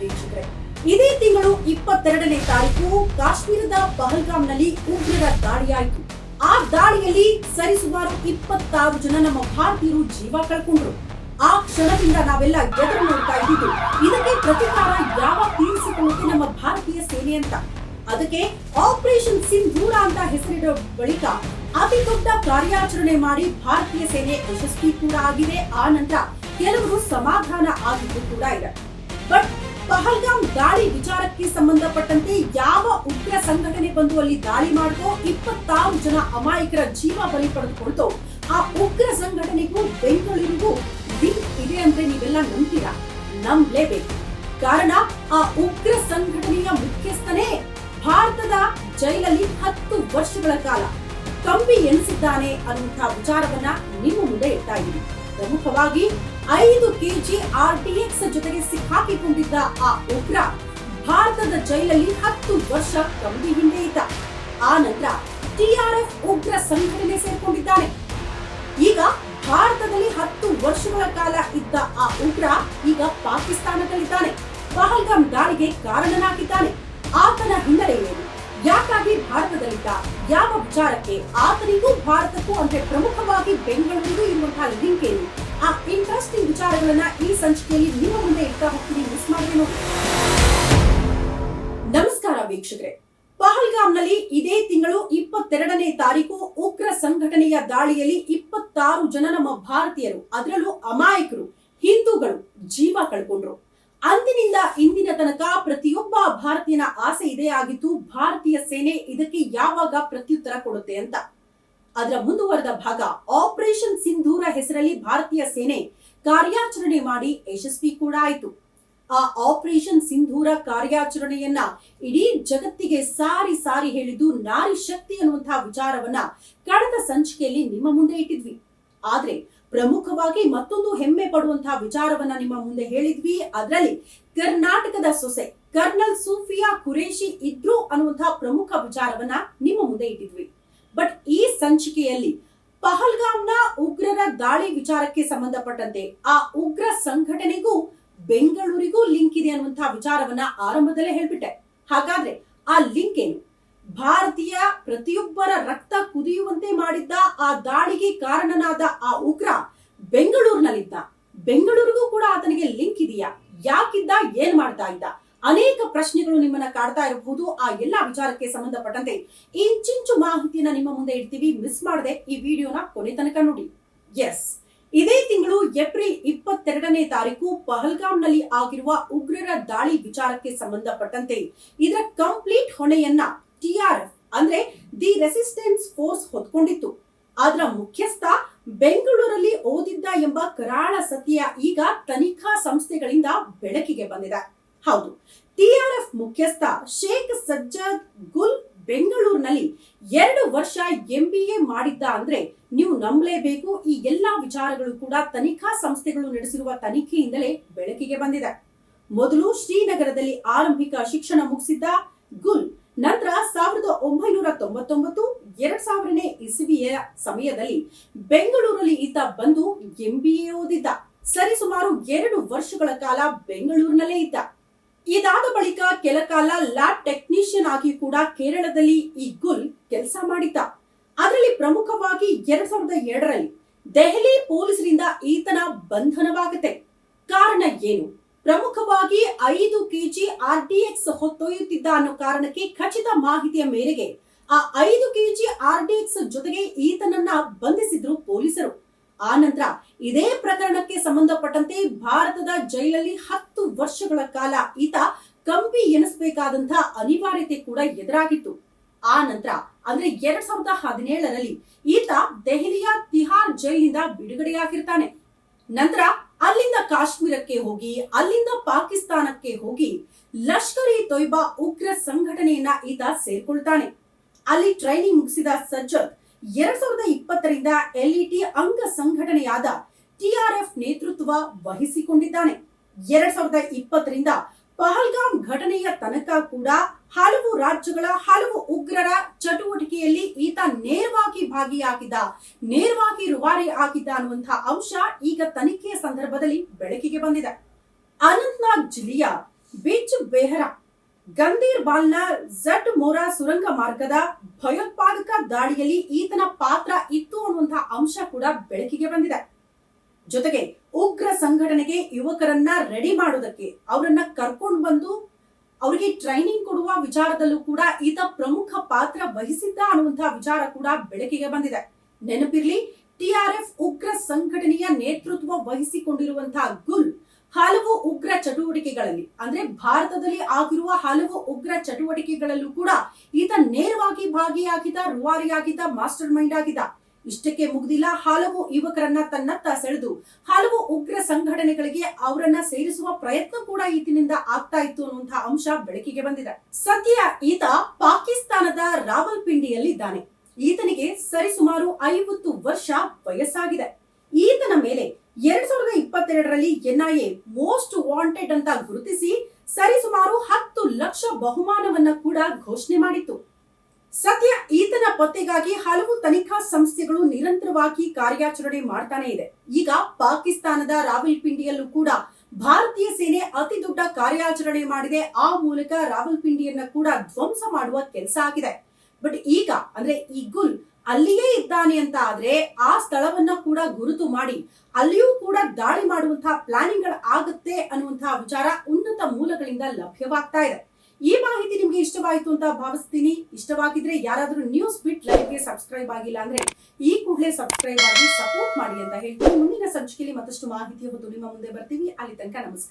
ವೀಕ್ಷಕರೇ ಇದೇ ತಿಂಗಳು ಇಪ್ಪತ್ತೆರಡನೇ ತಾರೀಕು ಕಾಶ್ಮೀರದ ಪಹಲ್ಗಾಮ್ನಲ್ಲಿ ಉಗ್ರರ ದಾಳಿಯಾಯಿತು. ಆ ದಾಳಿಯಲ್ಲಿ ಸರಿಸುಮಾರು ಇಪ್ಪತ್ತಾರು ಜನ ನಮ್ಮ ಭಾರತೀಯರು ಜೀವ ಕಳ್ಕೊಂಡ್ರು. ಆ ಕ್ಷಣದಿಂದ ನಾವೆಲ್ಲ ಎದುರು ನೋಡ್ತಾ ಇದ್ದಿದ್ದು, ಇದಕ್ಕೆ ಪ್ರತಿಕಾರ ಯಾವ ತೀರಿಸಿಕೊಳ್ಳುತ್ತೆ ನಮ್ಮ ಭಾರತೀಯ ಸೇನೆ ಅಂತ. ಅದಕ್ಕೆ ಆಪರೇಷನ್ ಸಿಂಧೂರ ಅಂತ ಹೆಸರಿಡೋ ಬಳಿಕ ಅತಿ ದೊಡ್ಡ ಕಾರ್ಯಾಚರಣೆ ಮಾಡಿ ಭಾರತೀಯ ಸೇನೆ ಯಶಸ್ವಿ ಕೂಡ ಆಗಿದೆ. ಆ ನಂತರ ಕೆಲವರು ಸಮಾಧಾನ ಆಗಿದ್ದು ಕೂಡ ಇದೆ. ಬಟ್ ಪಹಲ್ಗಾಮ್ ದಾಳಿ ವಿಚಾರಕ್ಕೆ ಸಂಬಂಧಪಟ್ಟಂತೆ ಯಾವ ಉಗ್ರ ಸಂಘಟನೆ ಬಂದು ಅಲ್ಲಿ ದಾಳಿ ಮಾಡ್ತೋ ಇಪ್ಪತ್ತಾರು ಜನ ಅಮಾಯಕರ ಜೀವ ಬಲಿ ಪಡೆದುಕೊಳ್ತು ಆ ಉಗ್ರ ಸಂಘಟನೆಗೂ ಬೆಂಗಳೂರಿಗೂ ಲಿಂಕ್ ಇದೆ ಅಂದ್ರೆ ನೀವೆಲ್ಲ ನಂಬ್ತೀರಾ? ನಂಬಲೇಬೇಕು. ಕಾರಣ, ಆ ಉಗ್ರ ಸಂಘಟನೆಯ ಮುಖ್ಯಸ್ಥನೇ ಭಾರತದ ಜೈಲಲ್ಲಿ ಹತ್ತು ವರ್ಷಗಳ ಕಾಲ. ಕಂಬಿ ಎನಿಸಿದ್ದಾನೆ ಅನ್ನುವಂತಹ ವಿಚಾರವನ್ನ ನಿಮ್ಮ ಮುಂದೆ ಇಟ್ಟಾಗಿದೆ ಪ್ರಮುಖವಾಗಿ ಐದು ಕೆಜಿ ಎಕ್ಸ್ ಜೊತೆಗೆ ಸಿಕ್ಕಾಕಿಕೊಂಡಿದ್ದ ಆ ಉಗ್ರ ಭಾರತದ ಜೈಲಲ್ಲಿ ಹತ್ತು ವರ್ಷ ಕಂಬಿ ಹಿಂದೆ ಇದ್ದ. ಆ ನಂತರ ಟಿಆರ್ಎಫ್ ಉಗ್ರ ಸಂಘಟನೆ ಸೇರ್ಕೊಂಡಿದ್ದಾನೆ. ಈಗ ಭಾರತದಲ್ಲಿ ಹತ್ತು ವರ್ಷಗಳ ಕಾಲ ಇದ್ದ ಆ ಉಗ್ರ ಈಗ ಪಾಕಿಸ್ತಾನದಲ್ಲಿದ್ದಾನೆ. ಪಹಲ್ಗಾಮ್ ದಾಳಿಗೆ ಕಾರಣನಾಗಿದ್ದಾನೆ. ಆತನ ಹಿನ್ನೆಲೆ ಏನು ಯಾಕಾಗಿ ಭಾರತದಲ್ಲಿದ್ದ, ಯಾವ ವಿಚಾರಕ್ಕೆ ಆತನಿಗೂ ಭಾರತಕ್ಕೂ ಅಂದ್ರೆ ಪ್ರಮುಖವಾಗಿ ಬೆಂಗಳೂರಿಗೂ ಇರುವಂತಹ ಲಿಂಕ್ ಏನು ಆ ಇಂಟ್ರೆಸ್ಟಿಂಗ್ ವಿಚಾರಗಳನ್ನ ಈ ಸಂಚಿಕೆಯಲ್ಲಿ ನಿಮ್ಮ ಮುಂದೆ ಇಡ್ತಾ ಹೋಗ್ತೀನಿ. ಮಿಸ್ ಮಾಡಿದ್ರೆ ನಮಸ್ಕಾರ ವೀಕ್ಷಕರೇ. ಪಹಲ್ಗಾಮ್ನಲ್ಲಿ ಇದೇ ತಿಂಗಳು ಇಪ್ಪತ್ತೆರಡನೇ ತಾರೀಕು ಉಗ್ರ ಸಂಘಟನೆಯ ದಾಳಿಯಲ್ಲಿ ಇಪ್ಪತ್ತಾರು ಜನ ನಮ್ಮ ಭಾರತೀಯರು, ಅದರಲ್ಲೂ ಅಮಾಯಕರು, ಹಿಂದೂಗಳು ಜೀವ ಕಳ್ಕೊಂಡ್ರು. ಅಂದಿನಿಂದ ಇಂದಿನ ತನಕ ಪ್ರತಿಯೊಬ್ಬ ಭಾರತೀಯನ ಆಸೆ ಇದೇ ಆಗಿತ್ತು ಭಾರತೀಯ ಸೇನೆ ಇದಕ್ಕೆ ಯಾವಾಗ ಪ್ರತ್ಯುತ್ತರ ಕೊಡುತ್ತೆ ಅಂತ. ಅದರ ಮುಂದುವರೆದ ಭಾಗ ಆಪರೇಷನ್ ಸಿಂಧೂರ ಹೆಸರಲ್ಲಿ ಭಾರತೀಯ ಸೇನೆ ಕಾರ್ಯಾಚರಣೆ ಮಾಡಿ ಯಶಸ್ವಿ ಕೂಡ ಆಯಿತು. ಆ ಆಪರೇಷನ್ ಸಿಂಧೂರ ಕಾರ್ಯಾಚರಣೆಯನ್ನ ಇಡೀ ಜಗತ್ತಿಗೆ ಸಾರಿ ಸಾರಿ ಹೇಳಿದ್ದು ನಾರಿ ಶಕ್ತಿ ಅನ್ನುವಂತಹ ವಿಚಾರವನ್ನ ಕಳೆದ ಸಂಚಿಕೆಯಲ್ಲಿ ನಿಮ್ಮ ಮುಂದೆ ಇಟ್ಟಿದ್ವಿ. ಆದ್ರೆ ಪ್ರಮುಖವಾಗಿ ಮತ್ತೊಂದು ಹೆಮ್ಮೆ ಪಡುವಂತಹ ವಿಚಾರವನ್ನ ನಿಮ್ಮ ಮುಂದೆ ಹೇಳಿದ್ವಿ. ಅದರಲ್ಲಿ ಕರ್ನಾಟಕದ ಸೊಸೆ ಕರ್ನಲ್ ಸೂಫಿಯಾ ಕುರೇಶಿ ಇದ್ರು ಅನ್ನುವಂತಹ ಪ್ರಮುಖ ವಿಚಾರವನ್ನ ನಿಮ್ಮ ಮುಂದೆ ಇಟ್ಟಿದ್ವಿ. ಬಟ್ ಈ ಸಂಚಿಕೆಯಲ್ಲಿ ಪಹಲ್ಗಾಮ್ನ ಉಗ್ರರ ದಾಳಿ ವಿಚಾರಕ್ಕೆ ಸಂಬಂಧಪಟ್ಟಂತೆ ಆ ಉಗ್ರ ಸಂಘಟನೆಗೂ ಬೆಂಗಳೂರಿಗೂ ಲಿಂಕ್ ಇದೆ ಅನ್ನುವಂತಹ ವಿಚಾರವನ್ನ ಆರಂಭದಲ್ಲೇ ಹೇಳ್ಬಿಟ್ಟೆ. ಹಾಗಾದ್ರೆ ಆ ಲಿಂಕ್ ಏನು? ಭಾರತೀಯ ಪ್ರತಿಯೊಬ್ಬರ ರಕ್ತ ಕುದಿಯುವಂತೆ ಮಾಡಿದ್ದ ಆ ದಾಳಿಗೆ ಕಾರಣನಾದ ಆ ಉಗ್ರ ಬೆಂಗಳೂರಿನಲ್ಲಿದ್ದ. ಬೆಂಗಳೂರಿಗೂ ಕೂಡ ಆತನಿಗೆ ಲಿಂಕ್ ಇದೆಯಾ? ಯಾಕಿದ್ದ? ಏನ್ ಮಾಡ್ತಾ ಇದ್ದ? ಅನೇಕ ಪ್ರಶ್ನೆಗಳು ನಿಮ್ಮನ್ನ ಕಾಡ್ತಾ ಇರಬಹುದು ಆ ಎಲ್ಲ ವಿಚಾರಕ್ಕೆ ಸಂಬಂಧಪಟ್ಟಂತೆ ಇಂಚಿಂಚು ಮಾಹಿತಿಯನ್ನ ನಿಮ್ಮ ಮುಂದೆ ಇಡ್ತೀವಿ. ಮಿಸ್ ಮಾಡದೆ ಈ ವಿಡಿಯೋನ ಕೊನೆ ತನಕ ನೋಡಿ. ಎಸ್ ಇದೇ ತಿಂಗಳು ಏಪ್ರಿಲ್ ಇಪ್ಪತ್ತೆರಡನೇ ತಾರೀಕು ಪಹಲ್ಗಾಮ್ನಲ್ಲಿ ಆಗಿರುವ ಉಗ್ರರ ದಾಳಿ ವಿಚಾರಕ್ಕೆ ಸಂಬಂಧಪಟ್ಟಂತೆ ಇದರ ಕಂಪ್ಲೀಟ್ ಹೊಣೆಯನ್ನ ಟಿಆರ್ಎಫ್ ಅಂದ್ರೆ ದಿ ರೆಸಿಸ್ಟೆನ್ಸ್ ಫೋರ್ಸ್ ಹೊತ್ಕೊಂಡಿತ್ತು. ಅದರ ಮುಖ್ಯಸ್ಥ ಬೆಂಗಳೂರಲ್ಲಿ ಓದಿದ್ದ ಎಂಬ ಕರಾಳ ಸತ್ಯ ಈಗ ತನಿಖಾ ಸಂಸ್ಥೆಗಳಿಂದ ಬೆಳಕಿಗೆ ಬಂದಿದೆ. ಹೌದು. ಟಿಆರ್ಎಫ್ ಮುಖ್ಯಸ್ಥ ಶೇಖ್ ಸಜ್ಜಾದ್ ಗುಲ್ ಬೆಂಗಳೂರಿನಲ್ಲಿ ಎರಡು ವರ್ಷ ಎಂಬಿಎ ಮಾಡಿದ್ದ ಅಂದ್ರೆ ನೀವು ನಂಬಲೇಬೇಕು. ಈ ಎಲ್ಲಾ ವಿಚಾರಗಳು ಕೂಡ ತನಿಖಾ ಸಂಸ್ಥೆಗಳು ನಡೆಸಿರುವ ತನಿಖೆಯಿಂದಲೇ ಬೆಳಕಿಗೆ ಬಂದಿದೆ. ಮೊದಲು ಶ್ರೀನಗರದಲ್ಲಿ ಆರಂಭಿಕ ಶಿಕ್ಷಣ ಮುಗಿಸಿದ್ದ ಗುಲ್, ನಂತರ ಸಾವಿರದ ಒಂಬೈನೂರ ತೊಂಬತ್ತೊಂಬತ್ತು, ಎರಡ್ ಸಾವಿರನೇ ಇಸವಿಯ ಸಮಯದಲ್ಲಿ ಬೆಂಗಳೂರಲ್ಲಿ ಈತ ಬಂದು ಎಂಬಿಎ ಓದಿದ್ದ. ಸರಿಸುಮಾರು ಎರಡು ವರ್ಷಗಳ ಕಾಲ ಬೆಂಗಳೂರಿನಲ್ಲೇ ಇದ್ದ. ಇದಾದ ಬಳಿಕ ಕೆಲ ಕಾಲ ಲ್ಯಾಬ್ ಟೆಕ್ನಿಷಿಯನ್ ಆಗಿ ಕೂಡ ಕೇರಳದಲ್ಲಿ ಈ ಗುಲ್ ಕೆಲಸ ಮಾಡಿದ್ದ. ಅದರಲ್ಲಿ ಪ್ರಮುಖವಾಗಿ ಎರಡ್ ಸಾವಿರದ ಎರಡರಲ್ಲಿ ದೆಹಲಿ ಪೊಲೀಸರಿಂದ ಈತನ ಬಂಧನವಾಗುತ್ತೆ. ಕಾರಣ ಏನು? ಪ್ರಮುಖವಾಗಿ ಐದು ಕೆಜಿ ಆರ್ ಡಿ ಎಕ್ಸ್ ಹೊತ್ತೊಯ್ಯುತ್ತಿದ್ದ ಅನ್ನೋ ಕಾರಣಕ್ಕೆ ಖಚಿತ ಮಾಹಿತಿಯ ಮೇರೆಗೆ ಆ ಐದು ಕೆಜಿ ಆರ್ ಡಿ ಎಕ್ಸ್ ಜೊತೆಗೆ ಈತನನ್ನ ಬಂಧಿಸಿದ್ರು ಪೊಲೀಸರು. ಆ ನಂತರ ಇದೇ ಪ್ರಕರಣಕ್ಕೆ ಸಂಬಂಧಪಟ್ಟಂತೆ ಭಾರತದ ಜೈಲಲ್ಲಿ ಹತ್ತು ವರ್ಷಗಳ ಕಾಲ ಈತ ಕಂಬಿ ಎನಿಸಬೇಕಾದಂತಹ ಅನಿವಾರ್ಯತೆ ಕೂಡ ಎದುರಾಗಿತ್ತು. ಆ ನಂತರ ಅಂದ್ರೆ ಎರಡ್ ಸಾವಿರದ ಹದಿನೇಳರಲ್ಲಿ ಈತ ದೆಹಲಿಯ ತಿಹಾರ್ ಜೈಲಿನಿಂದ ಬಿಡುಗಡೆಯಾಗಿರ್ತಾನೆ. ನಂತರ ಅಲ್ಲಿಂದ ಕಾಶ್ಮೀರಕ್ಕೆ ಹೋಗಿ, ಅಲ್ಲಿಂದ ಪಾಕಿಸ್ತಾನಕ್ಕೆ ಹೋಗಿ ಲಷ್ಕರ್ ಇ ತೊಯ್ಬಾ ಉಗ್ರ ಸಂಘಟನೆಯನ್ನ ಈತ ಸೇರ್ಕೊಳ್ತಾನೆ. ಅಲ್ಲಿ ಟ್ರೈನಿಂಗ್ ಮುಗಿಸಿದ ಸಜ್ಜದ್ ಎರಡ್ ಸಾವಿರದ ಇಪ್ಪತ್ತರಿಂದ ಎಲ್ಇಟಿ ಅಂಗ ಸಂಘಟನೆಯಾದ ಟಿಆರ್ಎಫ್ ನೇತೃತ್ವ ವಹಿಸಿಕೊಂಡಿದ್ದಾನೆ. ಎರಡ್ ಸಾವಿರದ ಇಪ್ಪತ್ತರಿಂದ ಪಹಲ್ಗಾಮ್ ಘಟನೆಯ ತನಕ ಕೂಡ ಹಲವು ರಾಜ್ಯಗಳ, ಹಲವು ಉಗ್ರರ ಚಟುವಟಿಕೆಯಲ್ಲಿ ಈತ ನೇರವಾಗಿ ಭಾಗಿಯಾಗಿದ್ದ, ನೇರವಾಗಿ ರುವಾರಿ ಆಗಿದ್ದ ಅನ್ನುವಂತಹ ಅಂಶ ಈಗ ತನಿಖೆಯ ಸಂದರ್ಭದಲ್ಲಿ ಬೆಳಕಿಗೆ ಬಂದಿದೆ. ಅನಂತ್ನಾಗ್ ಜಿಲ್ಲೆಯ ಬಿಚ್ ಬೆಹರಾ ಗಂದೀರ್ ಬಾಲ್ನ ಜಟ್ ಮೋರಾ ಸುರಂಗ ಮಾರ್ಗದ ಭಯೋತ್ಪಾದಕ ದಾಳಿಯಲ್ಲಿ ಈತನ ಪಾತ್ರ ಇತ್ತು ಅನ್ನುವಂತಹ ಅಂಶ ಕೂಡ ಬೆಳಕಿಗೆ ಬಂದಿದೆ. ಜೊತೆಗೆ ಉಗ್ರ ಸಂಘಟನೆಗೆ ಯುವಕರನ್ನ ರೆಡಿ ಮಾಡೋದಕ್ಕೆ ಅವರನ್ನ ಕರ್ಕೊಂಡು ಬಂದು ಅವರಿಗೆ ಟ್ರೈನಿಂಗ್ ಕೊಡುವ ವಿಚಾರದಲ್ಲೂ ಕೂಡ ಈತ ಪ್ರಮುಖ ಪಾತ್ರ ವಹಿಸಿದ್ದ ಅನ್ನುವಂತಹ ವಿಚಾರ ಕೂಡ ಬೆಳಕಿಗೆ ಬಂದಿದೆ. ನೆನಪಿರ್ಲಿ ಟಿಆರ್ಎಫ್ ಉಗ್ರ ಸಂಘಟನೆಯ ನೇತೃತ್ವ ವಹಿಸಿಕೊಂಡಿರುವಂತಹ ಗುಲ್ ಹಲವು ಉಗ್ರ ಚಟುವಟಿಕೆಗಳಲ್ಲಿ, ಅಂದ್ರೆ ಭಾರತದಲ್ಲಿ ಆಗಿರುವ ಹಲವು ಉಗ್ರ ಚಟುವಟಿಕೆಗಳಲ್ಲೂ ಕೂಡ ಈತ ನೇರವಾಗಿ ಭಾಗಿಯಾಗಿದ್ದ, ರೂವಾರಿಯಾಗಿದ್ದ ಮಾಸ್ಟರ್ ಮೈಂಡ್ ಆಗಿದ್ದ. ಇಷ್ಟಕ್ಕೆ ಮುಗಿದಿಲ್ಲ, ಹಲವು ಯುವಕರನ್ನ ತನ್ನತ್ತ ಸೆಳೆದು, ಹಲವು ಉಗ್ರ ಸಂಘಟನೆಗಳಿಗೆ ಅವರನ್ನ ಸೇರಿಸುವ ಪ್ರಯತ್ನ ಕೂಡ ಈತನಿಂದ ಆಗ್ತಾ ಇತ್ತು ಅನ್ನುವಂತಹ ಅಂಶ ಬೆಳಕಿಗೆ ಬಂದಿದೆ. ಸದ್ಯ ಈತ ಪಾಕಿಸ್ತಾನದ ರಾವಲ್ಪಿಂಡಿಯಲ್ಲಿದ್ದಾನೆ. ಈತನಿಗೆ ಸರಿಸುಮಾರು ಐವತ್ತು ವರ್ಷ ವಯಸ್ಸಾಗಿದೆ ಈತನ ಮೇಲೆ ಎರಡ್ ಸಾವಿರದ ಇಪ್ಪತ್ತೆರಡರಲ್ಲಿ ಎನ್ಐಎ ಮೋಸ್ಟ್ ವಾಂಟೆಡ್ ಅಂತ ಗುರುತಿಸಿ ಸರಿಸುಮಾರು ಹತ್ತು ಲಕ್ಷ ಬಹುಮಾನವನ್ನ ಕೂಡ ಘೋಷಣೆ ಮಾಡಿತ್ತು. ಸದ್ಯ ಈತನ ಪತ್ತೆಗಾಗಿ ಹಲವು ತನಿಖಾ ಸಂಸ್ಥೆಗಳು ನಿರಂತರವಾಗಿ ಕಾರ್ಯಾಚರಣೆ ಮಾಡ್ತಾನೆ ಇದೆ. ಈಗ ಪಾಕಿಸ್ತಾನದ ರಾವಲ್ಪಿಂಡಿಯಲ್ಲೂ ಕೂಡ ಭಾರತೀಯ ಸೇನೆ ಅತಿ ದೊಡ್ಡ ಕಾರ್ಯಾಚರಣೆ ಮಾಡಿದೆ. ಆ ಮೂಲಕ ರಾವಲ್ಪಿಂಡಿಯನ್ನ ಕೂಡ ಧ್ವಂಸ ಮಾಡುವ ಕೆಲಸ ಆಗಿದೆ. ಬಟ್ ಈಗ ಅಂದ್ರೆ ಈ ಗುಲ್ ಅಲ್ಲಿಯೇ ಇದ್ದಾನೆ ಅಂತ ಆದ್ರೆ ಆ ಸ್ಥಳವನ್ನ ಕೂಡ ಗುರುತು ಮಾಡಿ, ಅಲ್ಲಿಯೂ ಕೂಡ ದಾಳಿ ಮಾಡುವಂತಹ ಪ್ಲಾನಿಂಗ್ ಆಗುತ್ತೆ ಅನ್ನುವಂತಹ ವಿಚಾರ ಉನ್ನತ ಮೂಲಗಳಿಂದ ಲಭ್ಯವಾಗ್ತಾ ಇದೆ. ಈ ಮಾಹಿತಿ ನಿಮ್ಗೆ ಇಷ್ಟವಾಯಿತು ಅಂತ ಭಾವಿಸ್ತೀನಿ. ಇಷ್ಟವಾಗಿದ್ರೆ ಯಾರಾದ್ರೂ ನ್ಯೂಸ್ ಬಿಟ್ ಲೈವ್ಗೆ ಸಬ್ಸ್ಕ್ರೈಬ್ ಆಗಿಲ್ಲ ಅಂದ್ರೆ ಈ ಕೂಡಲೇ ಸಬ್ಸ್ಕ್ರೈಬ್ ಆಗಿ ಸಪೋರ್ಟ್ ಮಾಡಿ ಅಂತ ಹೇಳ್ತೀನಿ. ಮುಂದಿನ ಸಂಚಿಕೆಯಲ್ಲಿ ಮತ್ತಷ್ಟು ಮಾಹಿತಿ ಹೊತ್ತು ನಿಮ್ಮ ಮುಂದೆ ಬರ್ತೀವಿ. ಅಲ್ಲಿ ತನಕ ನಮಸ್ಕಾರ.